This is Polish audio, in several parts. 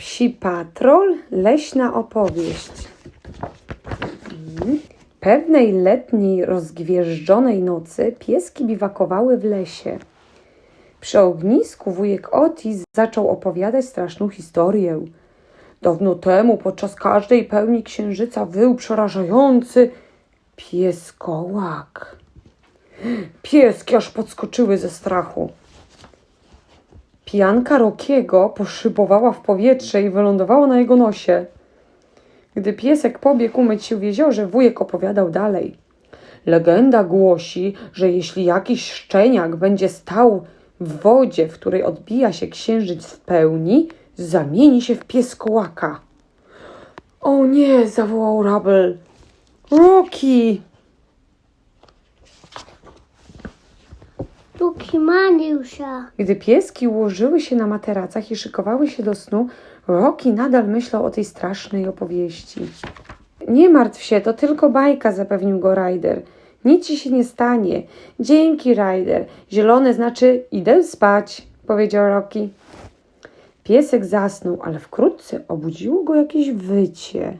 Psi Patrol, leśna opowieść. Pewnej letniej, rozgwieżdżonej nocy pieski biwakowały w lesie. Przy ognisku wujek Otis zaczął opowiadać straszną historię. Dawno temu, podczas każdej pełni księżyca, wył przerażający pieskołak. Pieski aż podskoczyły ze strachu. Pijanka Rokiego poszybowała w powietrze i wylądowała na jego nosie. Gdy piesek pobiegł umyć się w jeziorze, wujek opowiadał dalej. Legenda głosi, że jeśli jakiś szczeniak będzie stał w wodzie, w której odbija się księżyc w pełni, zamieni się w pieskołaka. O nie, zawołał Rabel. Rocky! Luki Maniusza. Gdy pieski ułożyły się na materacach i szykowały się do snu, Rocky nadal myślał o tej strasznej opowieści. Nie martw się, to tylko bajka, zapewnił go Ryder. Nic ci się nie stanie. Dzięki, Ryder. Zielone znaczy idę spać, powiedział Rocky. Piesek zasnął, ale wkrótce obudziło go jakieś wycie.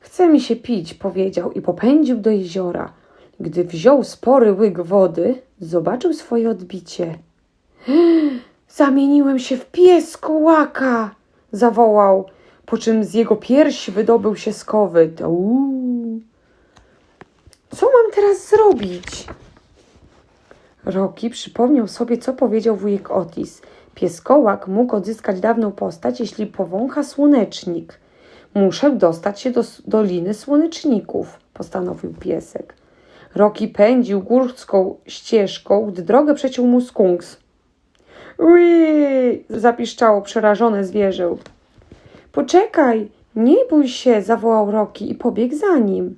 Chce mi się pić, powiedział i popędził do jeziora. Gdy wziął spory łyk wody, zobaczył swoje odbicie. Zamieniłem się w pieskołaka! zawołał, po czym z jego piersi wydobył się skowyt. Co mam teraz zrobić? Roki przypomniał sobie, co powiedział wujek Otis. Pieskołak mógł odzyskać dawną postać, jeśli powącha słonecznik. Muszę dostać się do Doliny Słoneczników, postanowił piesek. Roki pędził górską ścieżką, gdy drogę przeciął mu skunks. Ui! zapiszczało przerażone zwierzę. Poczekaj, nie bój się, zawołał Roki i pobiegł za nim.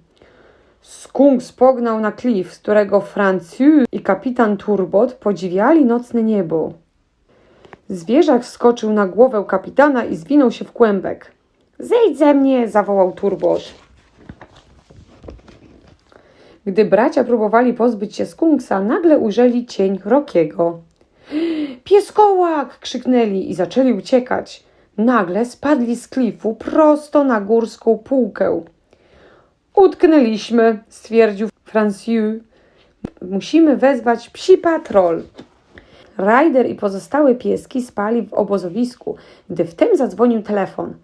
Skunks pognał na klif, z którego Franciu i kapitan Turbot podziwiali nocne niebo. Zwierzak wskoczył na głowę kapitana i zwinął się w kłębek. Zejdź ze mnie, zawołał Turbot. Gdy bracia próbowali pozbyć się skunksa, nagle ujrzeli cień Rokiego. Pieskołak! krzyknęli i zaczęli uciekać. Nagle spadli z klifu prosto na górską półkę. Utknęliśmy, stwierdził Franciu. Musimy wezwać psi patrol. Ryder i pozostałe pieski spali w obozowisku, gdy wtem zadzwonił telefon.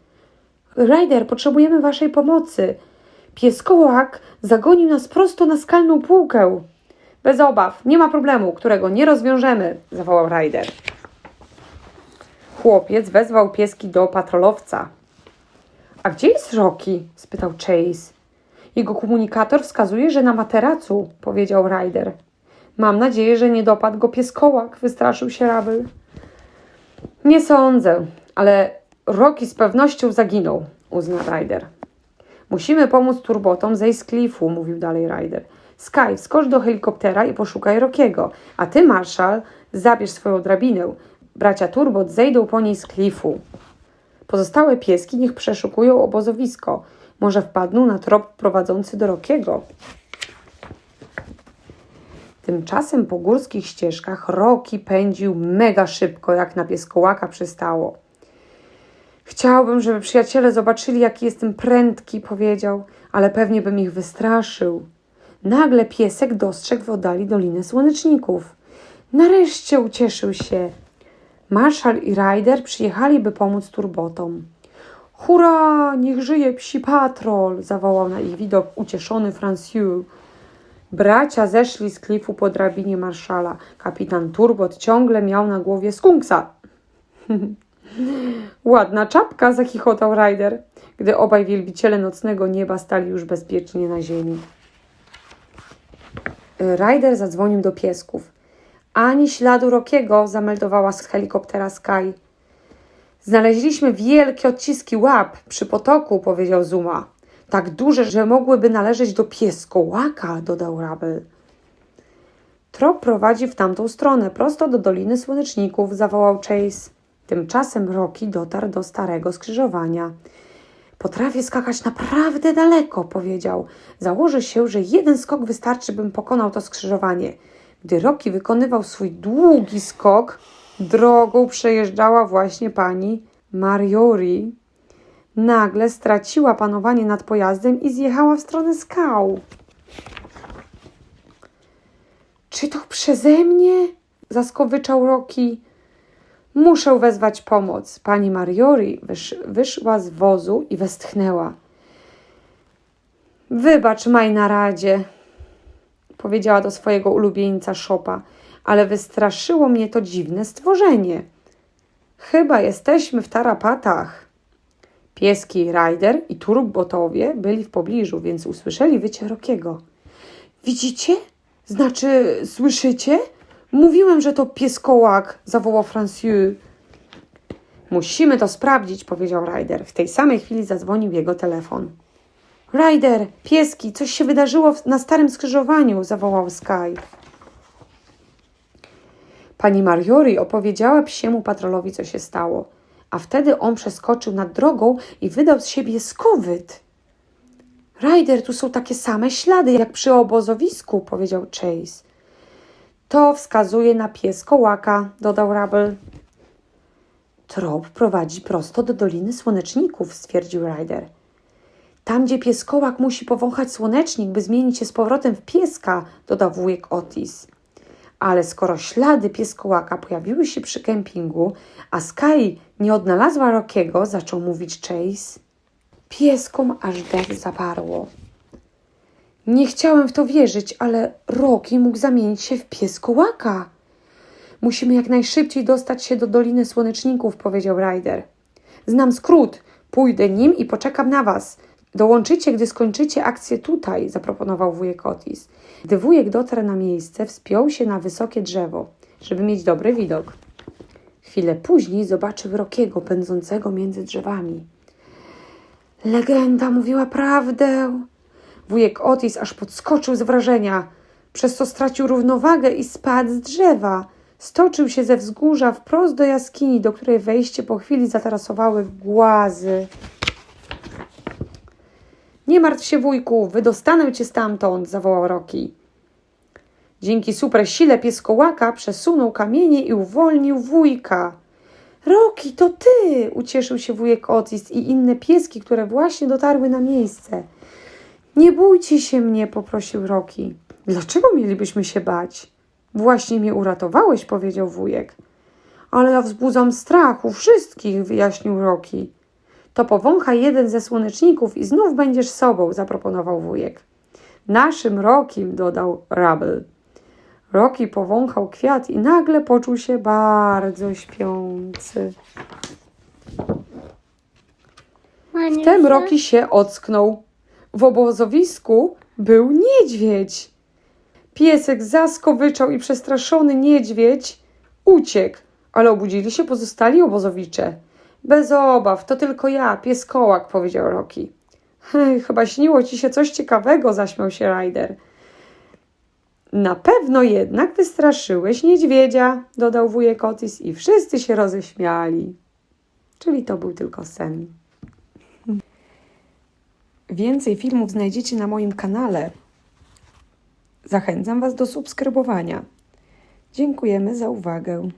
Ryder, potrzebujemy waszej pomocy. Pieskołak zagonił nas prosto na skalną półkę. Bez obaw, nie ma problemu, którego nie rozwiążemy, zawołał Ryder. Chłopiec wezwał pieski do patrolowca. A gdzie jest Rocky? spytał Chase. Jego komunikator wskazuje, że na materacu, powiedział Ryder. Mam nadzieję, że nie dopadł go pieskołak, wystraszył się Rabel. Nie sądzę, ale Rocky z pewnością zaginął, uznał Ryder. Musimy pomóc turbotom zejść z klifu, mówił dalej Ryder. Sky, wskocz do helikoptera i poszukaj Rokiego, a ty, Marshall, zabierz swoją drabinę. Bracia Turbot zejdą po niej z klifu. Pozostałe pieski niech przeszukują obozowisko. Może wpadną na trop prowadzący do Rokiego. Tymczasem po górskich ścieżkach Roki pędził mega szybko, jak na pieskołaka przystało. Chciałbym, żeby przyjaciele zobaczyli, jaki jestem prędki, powiedział, ale pewnie bym ich wystraszył. Nagle piesek dostrzegł w oddali Dolinę Słoneczników. Nareszcie ucieszył się. Marszal i Ryder przyjechali, by pomóc turbotom. Hurra! Niech żyje psi patrol! zawołał na ich widok ucieszony Franciu. Bracia zeszli z klifu po drabinie marszala. Kapitan Turbot ciągle miał na głowie skunksa. Ładna czapka, zachichotał Ryder, gdy obaj wielbiciele nocnego nieba stali już bezpiecznie na ziemi. Ryder zadzwonił do piesków. Ani śladu Rokiego, zameldowała z helikoptera Sky. Znaleźliśmy wielkie odciski łap przy potoku, powiedział Zuma. Tak duże, że mogłyby należeć do pieskołaka, dodał Rabel. Trop prowadzi w tamtą stronę, prosto do Doliny Słoneczników, zawołał Chase. Tymczasem Rocky dotarł do starego skrzyżowania. Potrafię skakać naprawdę daleko, powiedział. Założę się, że jeden skok wystarczy, bym pokonał to skrzyżowanie. Gdy Rocky wykonywał swój długi skok, Drogą przejeżdżała właśnie pani Mariori. Nagle straciła panowanie nad pojazdem i zjechała w stronę skał. Czy to przeze mnie? Zaskowyczał Roki. Muszę wezwać pomoc. Pani Mariori wysz, wyszła z wozu i westchnęła. Wybacz, maj na radzie, powiedziała do swojego ulubieńca Szopa, ale wystraszyło mnie to dziwne stworzenie. Chyba jesteśmy w tarapatach. Pieski Ryder i Turbotowie byli w pobliżu, więc usłyszeli wycie Rokiego. Widzicie? Znaczy, słyszycie? Mówiłem, że to pieskołak, zawołał Franciu. Musimy to sprawdzić, powiedział Ryder. W tej samej chwili zadzwonił jego telefon. Ryder, pieski, coś się wydarzyło na starym skrzyżowaniu, zawołał Sky. Pani Mariori opowiedziała psiemu patrolowi, co się stało, a wtedy on przeskoczył nad drogą i wydał z siebie skowyt. Ryder, tu są takie same ślady jak przy obozowisku, powiedział Chase. To wskazuje na pies kołaka, dodał Rubble. Trop prowadzi prosto do Doliny Słoneczników, stwierdził Ryder. Tam, gdzie pieskołak musi powąchać słonecznik, by zmienić się z powrotem w pieska, dodał wujek Otis. Ale skoro ślady pieskołaka pojawiły się przy kempingu, a Sky nie odnalazła Rokiego, zaczął mówić Chase. Pieskom aż dech zaparło. Nie chciałem w to wierzyć, ale Roki mógł zamienić się w pieskołaka. Musimy jak najszybciej dostać się do Doliny Słoneczników, powiedział Ryder. Znam skrót. Pójdę nim i poczekam na was. Dołączycie, gdy skończycie akcję tutaj, zaproponował wujek Otis. Gdy wujek dotarł na miejsce, wspiął się na wysokie drzewo, żeby mieć dobry widok. Chwilę później zobaczył Rokiego pędzącego między drzewami. Legenda mówiła prawdę. Wujek Otis aż podskoczył z wrażenia, przez co stracił równowagę i spadł z drzewa. Stoczył się ze wzgórza wprost do jaskini, do której wejście po chwili zatarasowały głazy. Nie martw się, wujku, wydostanę cię stamtąd, zawołał Roki. Dzięki super sile pieskołaka przesunął kamienie i uwolnił wujka. Roki, to ty! ucieszył się wujek Otis i inne pieski, które właśnie dotarły na miejsce. Nie bójcie się mnie, poprosił Roki. Dlaczego mielibyśmy się bać? Właśnie mnie uratowałeś, powiedział wujek. Ale ja wzbudzam strach u wszystkich, wyjaśnił Roki. To powąchaj jeden ze słoneczników i znów będziesz sobą, zaproponował wujek. Naszym Rokim, dodał Rubble. Roki powąchał kwiat i nagle poczuł się bardzo śpiący. Wtem Roki się ocknął. W obozowisku był niedźwiedź. Piesek zaskowyczał i przestraszony niedźwiedź uciekł, ale obudzili się pozostali obozowicze. Bez obaw, to tylko ja, pies kołak, powiedział Roki. Hej, chyba śniło ci się coś ciekawego, zaśmiał się Ryder. Na pewno jednak wystraszyłeś niedźwiedzia, dodał wujek Otis i wszyscy się roześmiali. Czyli to był tylko sen. Więcej filmów znajdziecie na moim kanale. Zachęcam Was do subskrybowania. Dziękujemy za uwagę.